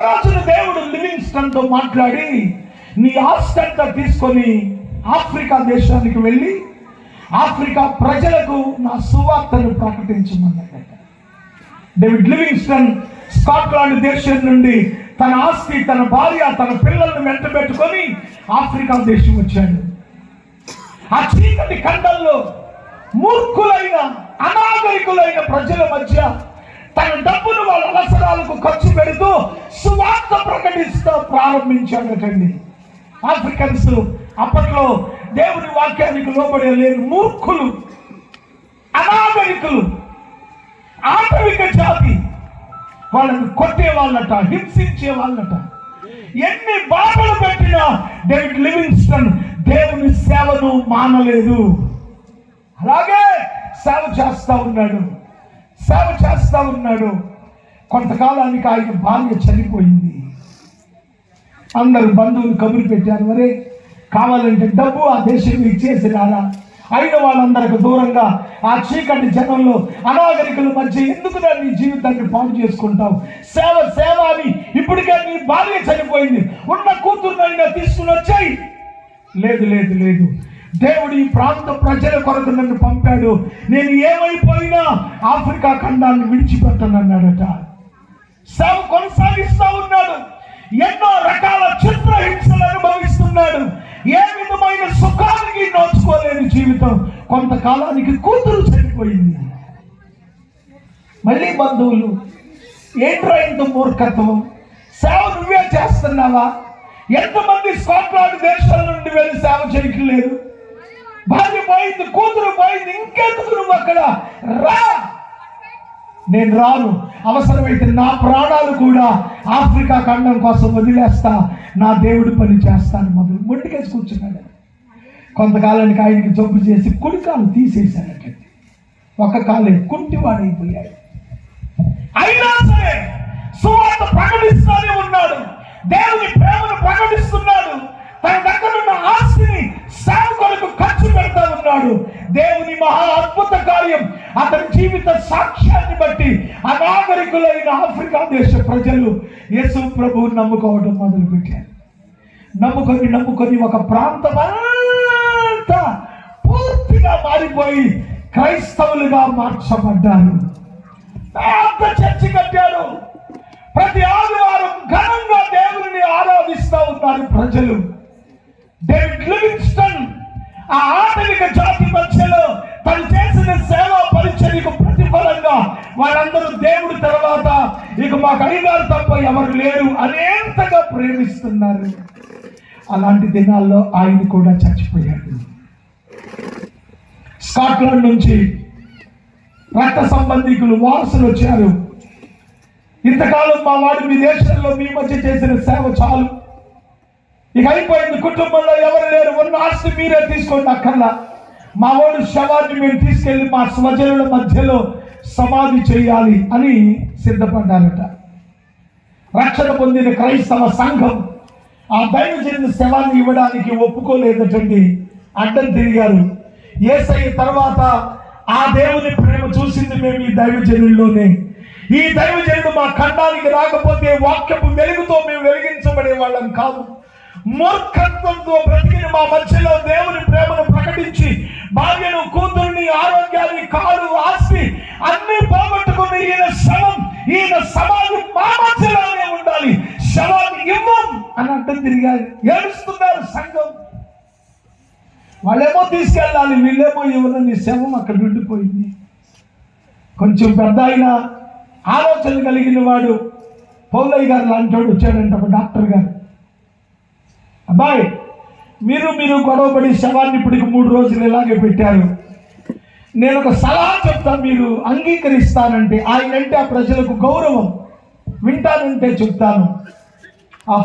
రాజును దేవుడు లివింగ్స్టన్తో మాట్లాడి నీ ఆస్తి అంతా తీసుకొని ఆఫ్రికా దేశానికి వెళ్ళి ఆఫ్రికా ప్రజలకు నా సువార్తను ప్రకటించమన్నాడు డేవిడ్ లివింగ్స్టన్ స్కాట్లాండ్ దేశం నుండి తన ఆస్తి తన భార్య తన పిల్లలను వెంట పెట్టుకొని ఆఫ్రికా దేశం వచ్చాడు. ఆ చీకటి ఖండంలో మూర్ఖులైన అనాగరికులైన ప్రజల మధ్య తన డబ్బును వాళ్ళ అవసరాలకు ఖర్చు పెడుతూ సువార్త ప్రకటిస్తూ ప్రారంభించాడటండి. ఆఫ్రికన్స్ అప్పట్లో దేవుని వాక్యానికి లోబడే లేని మూర్ఖులు అనాగరికులు ఆటవిక జాతి వాళ్ళని కొట్టే వాళ్ళట హింసించే వాళ్ళట ఎన్ని బాధలు పెట్టినా డేవిడ్ లివింగ్స్టన్ దేవుని సేవను మానలేదు. అలాగే సేవ చేస్తా ఉన్నాడు. సేవ చేస్తా ఉన్నాడు. కొంతకాలానికి ఆయన భార్య చనిపోయింది. అందరు బంధువులు కబురు పెట్టారు మరే కావాలంటే డబ్బు ఆ దేశం ఇచ్చేసి రారా? అయిన వాళ్ళందరికి దూరంగా ఆ చీకటి జనంలో అనాగరికుల మధ్య ఎందుకు నీ జీవితాన్ని పాడు చేసుకుంటావు? సేవ సేవ అని ఇప్పటికే నీ భార్య చనిపోయింది. ఉన్న కూతురునైనా తీసుకుని వచ్చాయి. లేదు లేదు లేదు. దేవుడు ఈ ప్రాంత ప్రజల కొరకు నన్ను పంపాడు. నేను ఏమైపోయినా ఆఫ్రికా ఖండాన్ని విడిచిపెట్టనన్నాడట. సేవ కొనసాగిస్తా ఉన్నాడు. ఎన్నో రకాల చిత్రహింసలు అనుభవిస్తున్నాడు. ఏ విధమైన సుఖానికి నోచుకోలేని జీవితం కొంతకాలానికి కూతురు చనిపోయింది. మళ్ళీ బంధువులు ఏంట్రా ఇంత మూర్ఖత్వం? సేవ నువ్వే చేస్తున్నావా? ఎంతమంది స్కాట్లాండ్ దేశాల నుండి వెళ్ళి సేవ చేయట్లేదు? భార్య పోయింది కూతురు పోయింది ఇంకెందుకు నువ్వు అక్కడ? రా! నేను రాను. అవసరమైతే నా ప్రాణాలు కూడా ఆఫ్రికా ఖండం కోసం వదిలేస్తా. నా దేవుడి పని చేస్తాను మొదలు. మొండికేసి కూర్చున్నాడు. కొంతకాలానికి ఆయనకి జబ్బు చేసి కుడి కాలు తీసేశాడట ఒక కాలే కుంటివాడైపోయాడు. అయినా సరే సువార్త ప్రకటిస్తూనే ఉన్నాడు. దేవుని ఉన్నాడు దేవుని మహా అద్భుత కార్యం. అతని జీవిత సాక్ష్యాన్ని బట్టి అనాగరికులైన ఆఫ్రికా దేశ ప్రజలు యేసు ప్రభువు నమ్ముకోవడం మొదలుపెట్టారు. నమ్ముకొని నమ్ముకొని ఒక ప్రాంతం అంతా పూర్తిగా మారిపోయి క్రైస్తవులుగా మార్చబడ్డారు. పెద్ద చర్చి కట్టారు. ప్రతి ఆదివారం ఘనంగా దేవుని ఆరాధిస్తూ ఉన్నారు ప్రజలు. డేవిడ్ లివింగ్స్టన్ ఆ అనేక జాతి మధ్యలో తను చేసిన సేవా పరిచర్యకు ప్రతిఫలంగా వారందరూ దేవుడి తర్వాత ఇక మాకు అడిగారు తప్ప ఎవరు లేరు అనేంతగా ప్రేమిస్తున్నారు. అలాంటి దినాల్లో ఆయన కూడా చచ్చిపోయాడు. స్కాట్లాండ్ నుంచి రక్త సంబంధికులు వారసులు వచ్చారు. ఇంతకాలం మా వాడు మీ దేశంలో మీ మధ్య చేసిన సేవ చాలు. ఇక అయిపోయింది కుటుంబంలో ఎవరు లేరు. ఉన్న ఆస్తి మీరే తీసుకోండి అక్కర్లా. మా వాడు శవాన్ని మేము తీసుకెళ్ళి మా స్వజనుల మధ్యలో సమాధి చేయాలి అని సిద్ధపడ్డారట. రక్షణ పొందిన క్రైస్తవ సంఘం ఆ దైవజన శవాన్ని ఇవ్వడానికి ఒప్పుకోలేదటండి. అడ్డం తిరిగారు. ఏసయ్య తర్వాత ఆ దేవుని ప్రేమ చూసింది మేము ఈ దైవజనుల్లోనే. ఈ దైవజనుడు మా ఖండానికి రాకపోతే వాక్యపు వెలుగుతో మేము వెలిగించబడే వాళ్ళం కాదు. మూర్ఖత్వంతో బ్రతికిన మా మధ్యలో దేవుని ప్రేమను ప్రకటించి భార్యను కూతుర్ని ఆరోగ్యాన్ని కారు ఆస్తి అన్ని పోగొట్టుకుని ఈయన శవం ఈయన సమాధి మా మధ్యలోనే ఉండాలి. శవాన్ని ఇవ్వం అని అంటే తిరిగారు ఏడుస్తున్నారు సంఘం. వాళ్ళేమో తీసుకెళ్ళాలి వీళ్ళేమో ఎవరని శవం అక్కడ ఉండిపోయింది కొంచెం పెద్ద అయిన ఆలోచన కలిగిన వాడు పౌలయ్య గారు లాంటి వచ్చాడంట ఒక డాక్టర్ గారు. అబ్బాయి మీరు మీరు గొడవపడి శవాన్ని ఇప్పటికి మూడు రోజులు ఇలాగే పెట్టారు. నేను ఒక సలహా చెప్తాను మీరు అంగీకరిస్తానంటే ఆయనంటే ఆ ప్రజలకు గౌరవం. వింటానంటే చెప్తాను. ఆ